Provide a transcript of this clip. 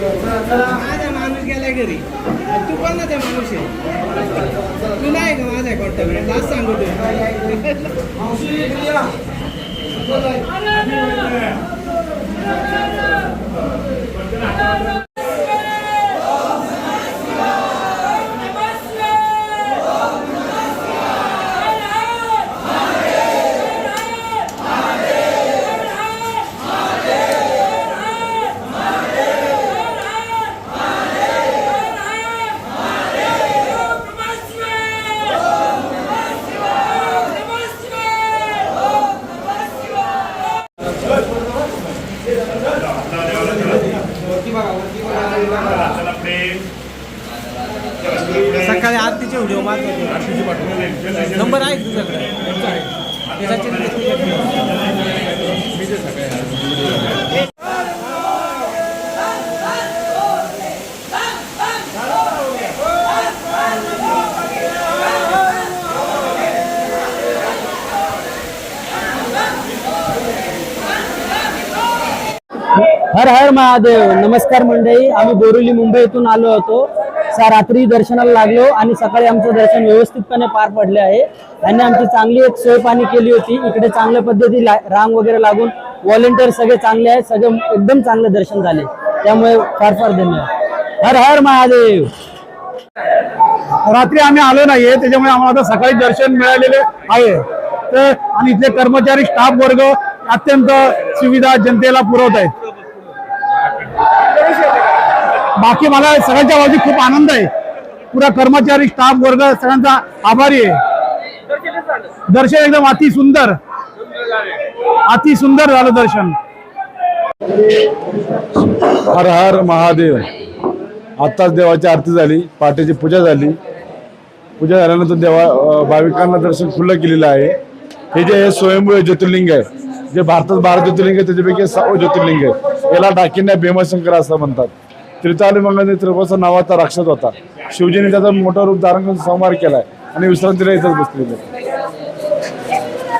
माझा माणूस गेला घरी. तू पण ना ते माणूस आहे? तू नाही का माझा कॉन्टॅक्ट आज सांगू सकाळी आरतीचे व्हिडिओ मारतो नंबर आहे तुझ्याकडे? हर हर महादेव. नमस्कार मंडळी. आम्ही बोरिवली मुंबई येथून आलो होतो. रात्री दर्शनाला लागलो आणि सकाळी आमचं दर्शन व्यवस्थितपणे पार पडले आहे. आणि आमची चांगली एक सोय पाणी केली होती. इकडे चांगल्या पद्धती रांग वगैरे लागून व्हॉलेंटियर सगळे चांगले आहेत. सगळे एकदम चांगले दर्शन झाले. त्यामुळे फार फार धन्यवाद. हर हर महादेव. रात्री आम्ही आलो नाहीये. त्याच्यामुळे आम्हाला आता सकाळी दर्शन मिळालेले आहे. तर आणि इथले कर्मचारी स्टाफ वर्ग अत्यंत सुविधा जनतेला पुरवत आहेत. बाकी मला सगळ्यांच्या बाजू खूप आनंद आहे. पुरा कर्मचारी स्टाफ वर्ग सगळ्यांचा आभारी आहे. दर्शन एकदम अति सुंदर. अति सुंदर झालं दर्शन. हर हर महादेव. आत्ताच देवाची आरती झाली पाट्याची पूजा झाली. पूजा झाल्यानंतर देवा भाविकांना दर्शन खुलं केलेलं आहे. हे जे हे स्वयंभू ज्योतिर्लिंग आहे. जे भारतात बारा ज्योतिर्लिंग आहे त्याच्यापैकी सहा ज्योतिर्लिंग आहे. याला डाकिन्या भीमशंकर असं म्हणतात. त्रिताली मंगल त्रिपसा नावाचा राक्षस होता. शिवजीने त्याचा मोठा रूप धारण करून संहार केलाय आणि विश्रांतीला इथंच बसलेले.